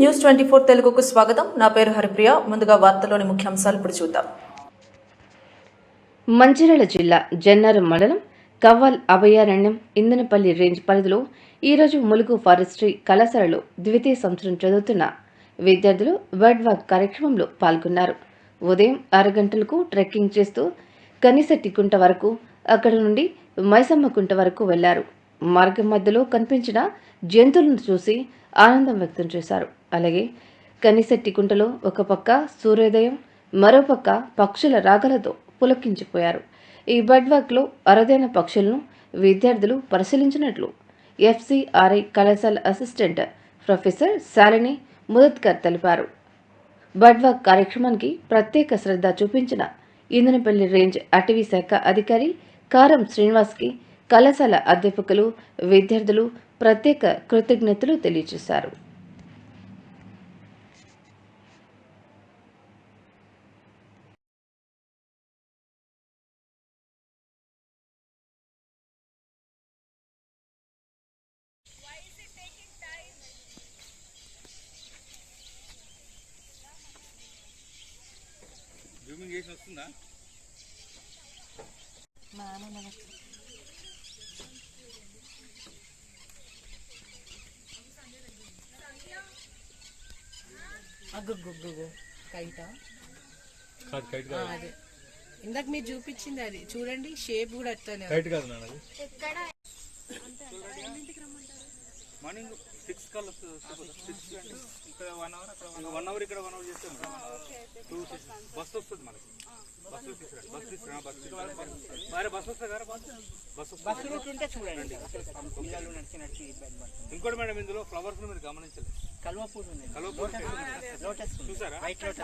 News twenty four తెలుగుకు స్వాగతం. నా పేరు హరిప్రియ. ముందుగా వార్తలోని ముఖ్యాంశాలు ఇప్పుడు చూద్దాం. మంచిర్యాల జిల్లా జన్నారం మండలం కవ్వాల్ అభయారణ్యం ఇందనపల్లి రేంజ్ పరిధిలో ఈరోజు ములుగు ఫారెస్ట్రీ కళాశాలలో ద్వితీయ సంవత్సరం చదువుతున్న విద్యార్థులు బర్డ్ వాక్ కార్యక్రమంలో పాల్గొన్నారు. ఉదయం అరగంటలకు ట్రెక్కింగ్ చేస్తూ కనిసెట్టికుంట వరకు అక్కడ నుండి మైసమ్మ కుంట వరకు వెళ్ళారు. మార్గం మధ్యలో కనిపించిన జంతువులను చూసి ఆనందం వ్యక్తం చేశారు. అలాగే కనిసెట్టికుంటలో ఒక పక్క సూర్యోదయం మరోపక్క పక్షుల రాగలతో పులకించిపోయారు. ఈ బర్డ్ వాక్లో అరుదైన పక్షులను విద్యార్థులు పరిశీలించినట్లు ఎఫ్సిఆర్ఐ కళాశాల అసిస్టెంట్ ప్రొఫెసర్ శాలిని ముదత్కర్ తెలిపారు. బర్డ్ వాక్ కార్యక్రమానికి ప్రత్యేక శ్రద్ధ చూపించిన ఇందనపల్లి రేంజ్ అటవీ శాఖ అధికారి కారం శ్రీనివాస్కి కళాశాల అధ్యాపకులు విద్యార్థులు ప్రత్యేక కృతజ్ఞతలు తెలియజేశారు. జూమింగ్ చేసి వస్తుందా? అగ్గుగ్గుగ్గు కైటా. కాదు కైట్ ఆ, కాదు అదే. ఇందాక మీరు చూపించింది అది. చూడండి షేప్ కూడా అట్లనే. కైట్ కాదు నాన్న అది. మార్నింగ్ సిక్స్ కాల్ సిక్స్ ఇక్కడ వన్ అవర్ అక్కడ వన్ అవర్ ఇక్కడ వన్ అవర్ చేస్తాం టూ బస్ వస్తుంది మనకి. బస్ తీసుకురండి. బస్ తీసుకురా బస్ తీసుకురా మరి బస్ వస్తుంది. కదా బస్ బస్ రూట్ ఉంటే చూడండి. ఇంకోటి మేడం ఇందులో ఫ్లవర్స్ మీరు గమనించలేదు. కల్వపూర్ ఉంది. కలవపూర్ చూసారా? White lotus